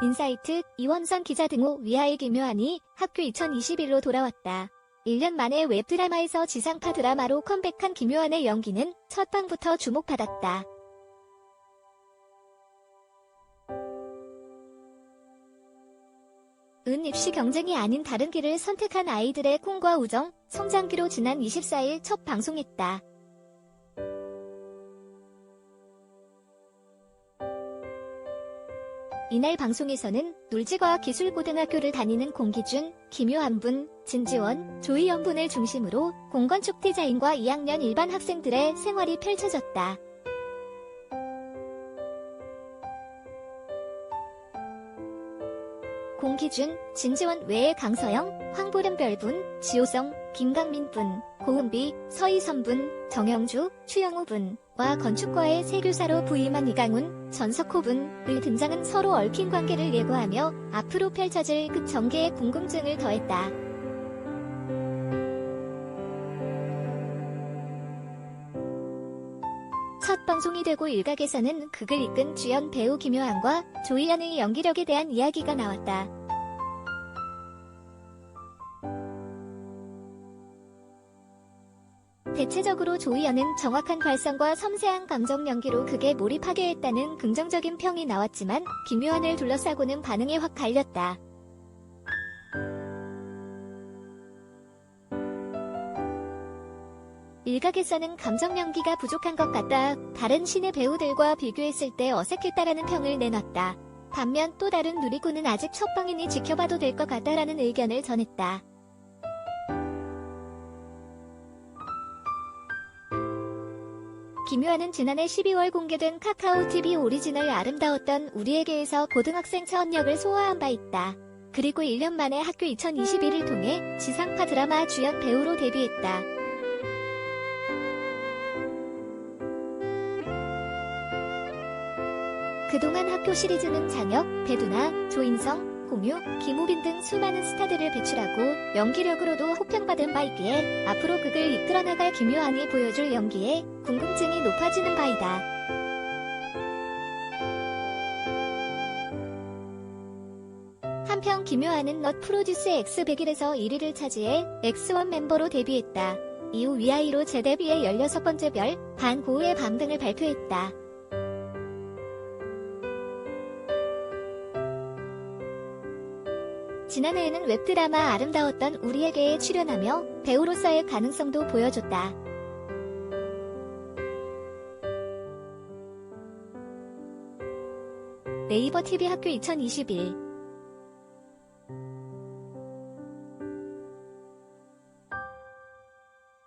인사이트, 이원선 기자 등호 위아의 김요한이 학교 2021로 돌아왔다. 1년 만에 웹드라마에서 지상파 드라마로 컴백한 김요한의 연기는 첫 방부터 주목받았다. 은 입시 경쟁이 아닌 다른 길을 선택한 아이들의 꿈과 우정, 성장기로 지난 24일 첫 방송했다. 이날 방송에서는 놀지과학기술고등학교를 다니는 공기준, 김효한분, 진지원, 조희연 분을 중심으로 공건축 디자인과 2학년 일반 학생들의 생활이 펼쳐졌다. 공기준, 진지원 외에 강서영, 황보름별분, 지호성, 김강민분, 고은비, 서희선분, 정영주, 추영우분과 건축과의 세교사로 부임한 이강훈, 전석호분을 등장은 서로 얽힌 관계를 예고하며 앞으로 펼쳐질 그 전개의 궁금증을 더했다. 첫 방송이 되고 일각에서는 극을 이끈 주연 배우 김효한과 조이안의 연기력에 대한 이야기가 나왔다. 대체적으로 조이연은 정확한 발성과 섬세한 감정 연기로 극에 몰입하게 했다는 긍정적인 평이 나왔지만 김요한을 둘러싸고는 반응이 확 갈렸다. 일각에서는 감정 연기가 부족한 것 같다. 다른 신의 배우들과 비교했을 때 어색했다라는 평을 내놨다. 반면 또 다른 누리꾼은 아직 첫 방이니 지켜봐도 될 것 같다라는 의견을 전했다. 김요한은 지난해 12월 공개된 카카오 TV 오리지널 아름다웠던 우리에게에서 고등학생 차원 역을 소화한 바 있다. 그리고 1년 만에 학교 2021을 통해 지상파 드라마 주연 배우로 데뷔했다. 그동안 학교 시리즈는 장혁, 배두나, 조인성, 공유, 김우빈 등 수많은 스타들을 배출하고 연기력으로도 호평받은 바 있기에 앞으로 극을 이끌어 나갈 김요한이 보여줄 연기에 궁금증이 높아지는 바이다. 한편 김요한은 넛 프로듀스 X100일에서 1위를 차지해 X1 멤버로 데뷔했다. 이후 위아이로 재데뷔해 16번째 별, 반 고우의 밤 등을 발표했다. 지난해에는 웹드라마 아름다웠던 우리에게에 출연하며 배우로서의 가능성도 보여줬다. 네이버 TV 학교 2021